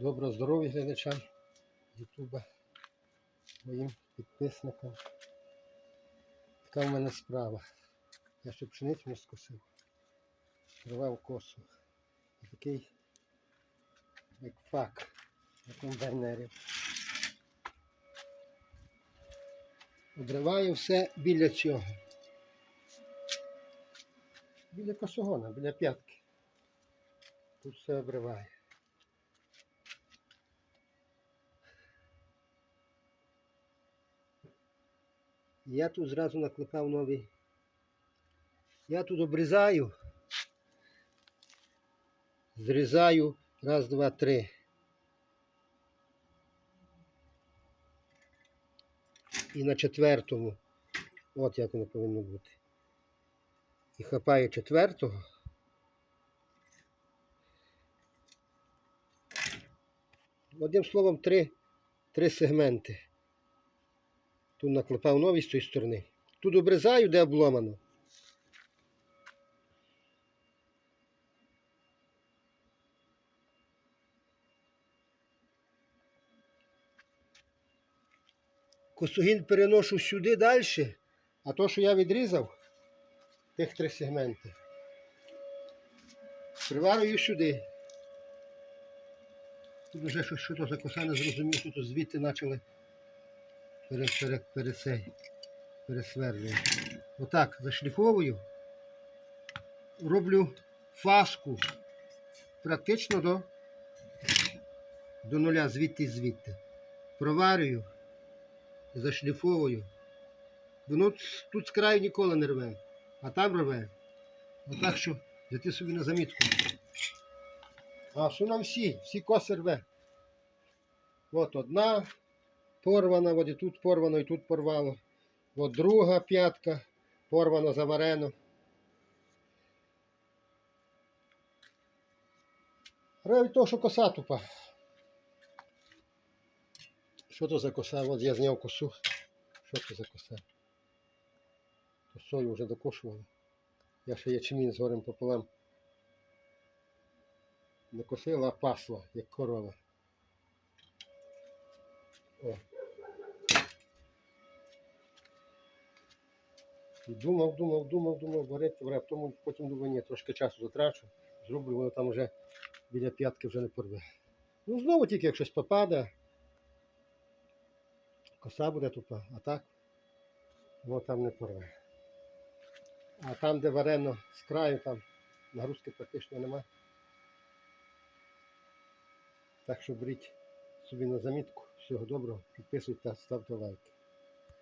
Доброго здоров'я глядачам Ютуба, моїм підписникам. Така в мене справа. Я ще пшеницю не скосив. Рвав косу. І такий як фак на комбайнері. Обриваю все біля цього. Біля косогона, біля п'ятки. Тут все обриваю. Я тут зразу наклепав новий. Я тут обрізаю. Зрізаю. Раз, два, три. І на четвертому. От як воно повинно бути. І хапаю четвертого. Одним словом, три, три сегменти. Тут наклепав новий з цієї сторони. Тут обрізаю, де обломано. Косогін переношу сюди далі, а то, що я відрізав, тих три сегменти, приварюю сюди. Тут вже що, що за коса не зрозумів, що то звідти почали пере, пере, пере, пересверлюю. Отак зашліфовую, роблю фаску практично до, до нуля звідти звідти. Проварюю, зашліфовую. Воно тут з краю ніколи не рве, а там рве. Отак що взяти собі на замітку. А що нам всі? Всі коси рве. От одна порвана, от і тут порвано, і тут порвало. От друга п'ятка порвано, заварено. Від того, що коса тупа. Що то за коса? От я зняв косу. Що то за коса? То вже докошували. Я ще ячмінь з горем пополам не косила, а пасла, як корова. Думав, думав, думав, думав, варити, варив, тому потім думаю, ні, трошки часу затрачу, зроблю, воно там вже біля п'ятки вже не порве. Ну знову тільки як щось попаде, коса буде тупа, а так воно там не порве. А там, де варено з краю, там нагрузки практично немає. Так що беріть собі на замітку. Всього доброго, підписуйтесь, ставте лайки.